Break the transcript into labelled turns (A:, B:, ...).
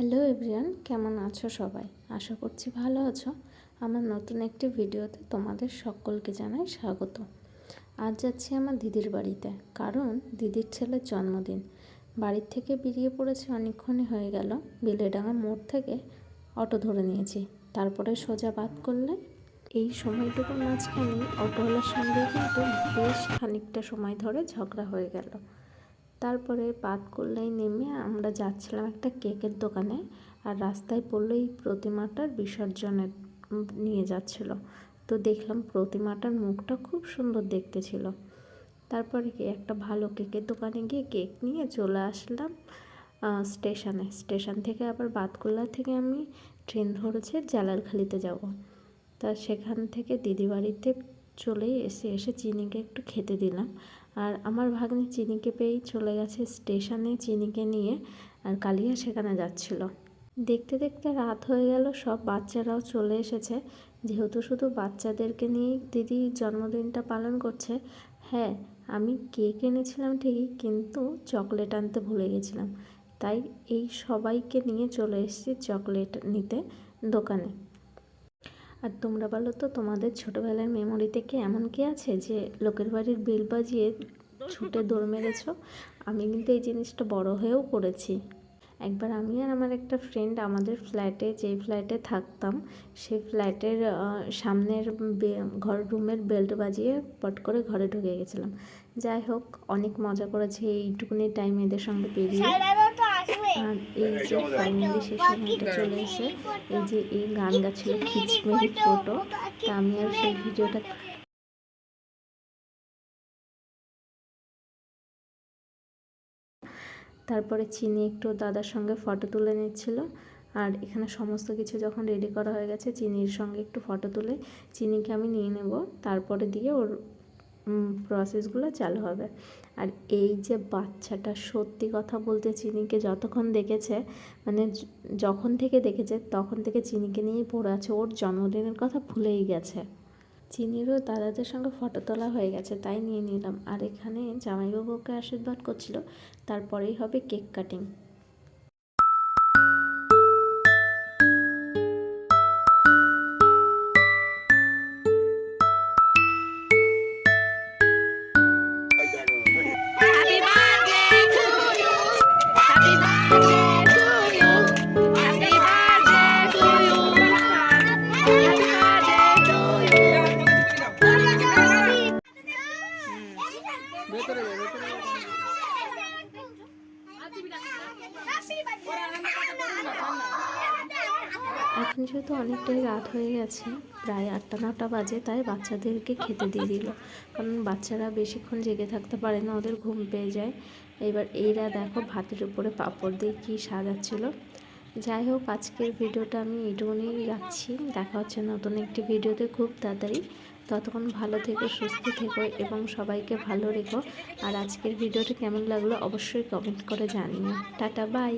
A: Hello everyone কেমন আছো সবাই? আশা করছি ভালো আছো। আমার নতুন একটি ভিডিওতে তোমাদের সকলকে জানাই স্বাগত। আজ যাচ্ছি আমার দিদির বাড়িতে, কারণ দিদির ছেলের জন্মদিন। বাড়ির থেকে বেরিয়ে পড়েছে অনেকক্ষণই হয়ে গেল। বিলেডাঙ্গা মোড় থেকে অটো ধরে নিয়েছি। তারপরে সোজা বাদ করলে এই সময়টুকুর মাঝখানে অটোওয়ালার সঙ্গে কিন্তু বেশ খানিকটা সময় ধরে ঝগড়া হয়ে গেল। তারপরে করলেই নেমে আমরা যাচ্ছিলাম একটা কেকের দোকানে আর রাস্তায় পড়ল এই প্রতিমাটার বিসর্জনের নিয়ে যাচ্ছিল। তো দেখলাম প্রতিমাটার মুখটা খুব সুন্দর দেখতে ছিল। তারপরে কি একটা ভালো কেকের দোকানে গিয়ে কেক নিয়ে চলে আসলাম স্টেশনে। স্টেশন থেকে আবার বাতকুল্লা থেকে আমি ট্রেন ধরেছে জালালখালিতে যাব। তা সেখান থেকে দিদি চলেই এসে এসে চিনিকে একটু খেতে দিলাম। আর আমার ভাগ্নে চিনিকে পেয়েই চলে গেছে স্টেশনে চিনিকে নিয়ে আর কালিয়া সেখানে যাচ্ছিল। দেখতে দেখতে রাত হয়ে গেল, সব বাচ্চারাও চলে এসেছে। যেহেতু শুধু বাচ্চাদেরকে নিয়েই দিদি জন্মদিনটা পালন করছে হ্যাঁ আমি কেক এনেছিলাম ঠিকই, কিন্তু চকলেট আনতে ভুলে গেছিলাম। তাই এই সবাইকে নিয়ে চলে এসেছি চকলেট নিতে দোকানে। আর তোমরা বলো তো, তোমাদের ছোটোবেলার মেমোরিতে কি এমন কি আছে যে লোকের বাড়ির বিল বাজিয়ে ছুটে দৌড় মেরেছ? আমি কিন্তু এই জিনিসটা বড় হয়েও করেছি। একবার আমি আর আমার একটা ফ্রেন্ড আমাদের ফ্ল্যাটে যে ফ্ল্যাটে থাকতাম সেই ফ্ল্যাটের সামনের ঘর রুমের বেল্ট বাজিয়ে পট করে ঘরে ঢুকে গেছিলাম। যাই হোক, অনেক মজা করেছি, এইটুকুনি টাইম এদের সঙ্গে পেরিয়ে। আর এই যে ফাইনালি সময়টা চলে এসে এই যে এই গান গাছিল খিচমেরি ফটো তা আমি আর সেই ভিডিওটা তারপরে চিনি একটু দাদার সঙ্গে ফটো তুলে নিচ্ছিল আর এখানে সমস্ত কিছু যখন রেডি করা হয়ে গেছে চিনির সঙ্গে একটু ফটো তুলে চিনিকে আমি নিয়ে নেব তারপরে দিয়ে ওর প্রসেসগুলো চালু হবে। আর এই যে বাচ্চাটা সত্যি কথা বলতে চিনিকে যতক্ষণ দেখেছে মানে যখন থেকে দেখেছে, তখন থেকে চিনিকে নিয়েই পড়ে আছে। ওর জন্মদিনের কথা ভুলেই গেছে। চিনিরও দাদাদের সঙ্গে ফটো তোলা হয়ে গেছে, তাই নিয়ে নিলাম। আর এখানে জামাইবাবুকে আশীর্বাদ করছিল, তারপরেই হবে কেক কাটিং এখন যেহেতু অনেকটাই রাত হয়ে গেছে, প্রায় আটটা নটা বাজে, তাই বাচ্চাদেরকে খেতে দিয়ে দিল। কারণ বাচ্চারা বেশিক্ষণ জেগে থাকতে পারে না, ওদের ঘুম পেয়ে যায়। এবার এইরা দেখো ভাতের উপরে পাঁপড় দিয়ে কী সাজাচ্ছিল। যাই হোক, আজকের ভিডিওটা আমি এইটুকুনি রাখছি। দেখা হচ্ছে নতুন একটি ভিডিওতে খুব তাড়াতাড়ি। ততক্ষণ ভালো থেকো, সুস্থ থেকো এবং সবাইকে ভালো রেখো। আর আজকের ভিডিওটি কেমন লাগল অবশ্যই কমেন্ট করে জানিও। Tata bye